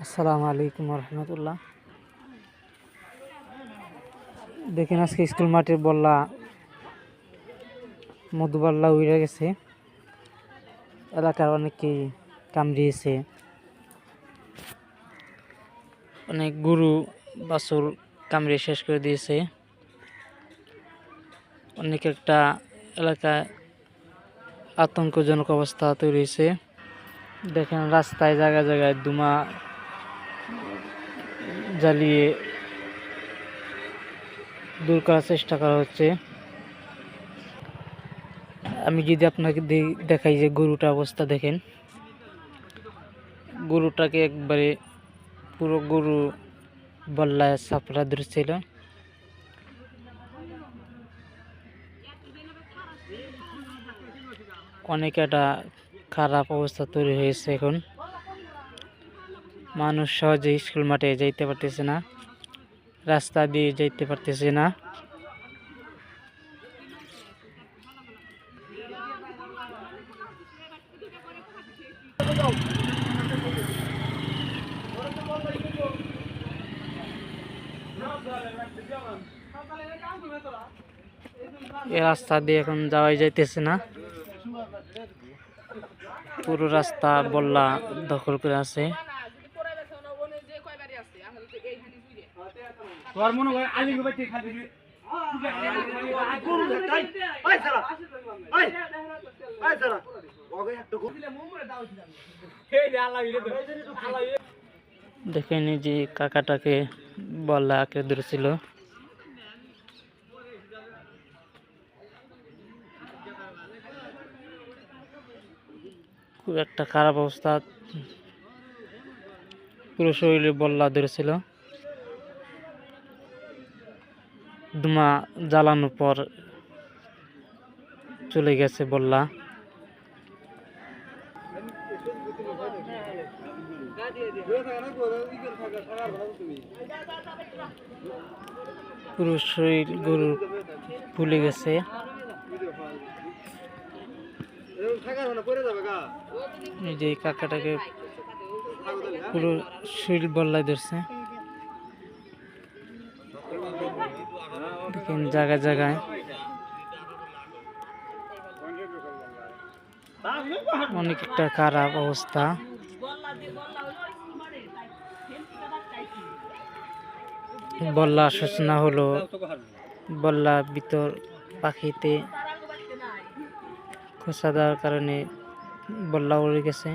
আসসালামু আলাইকুম রহমতুল্লাহ। দেখেন আজকে স্কুল মাঠের বললা, মধুবাল্লা উড়ে গেছে। এলাকার অনেকেই কামড়িয়েছে অনেক গরু, বাছুর কামড়িয়ে শেষ করে দিয়েছে। অনেক একটা এলাকায় আতঙ্কজনক অবস্থা তৈরি হয়েছে। দেখেন রাস্তায় জায়গায় জায়গায় দুমা জ্বালিয়ে দূর করার চেষ্টা করা হচ্ছে। আমি যদি আপনাকে দেখাই যে গরুটার অবস্থা দেখেন। গরুটাকে একবারে পুরো গরু বল্লায় সাপড়া ধরছিল। অনেক একটা খারাপ অবস্থা তৈরি হয়েছে এখন। মানুষ সহজে স্কুল মাঠে যাইতে পারতেছে না, রাস্তা দিয়ে যাইতে পারতেছে না। রাস্তা দিয়ে এখন যাওয়াই যাইতেছে না। পুরো রাস্তা বল্লা দখল করে আছে। দেখেন যে কাকাটাকে বল্লা আঁকড়ে ধরেছিল। খুব একটা খারাপ অবস্থা। পুরো শরীরে বল্লা ধরেছিল। ধুমা জ্বালানোর পর চলে গেছে বল্লা। পুরো শরীর গরু ফুলে গেছে। এই যে কাকাটাকে পুরো শরীর বল্লাই ধরছে। দেখেন জায়গায় জায়গায়। অনেক একটা খারাপ অবস্থা। বল্লা সূচনা হলো বল্লা ভিতর পাখিতে খোসা দেওয়ার কারণে বল্লা উড়ে গেছে।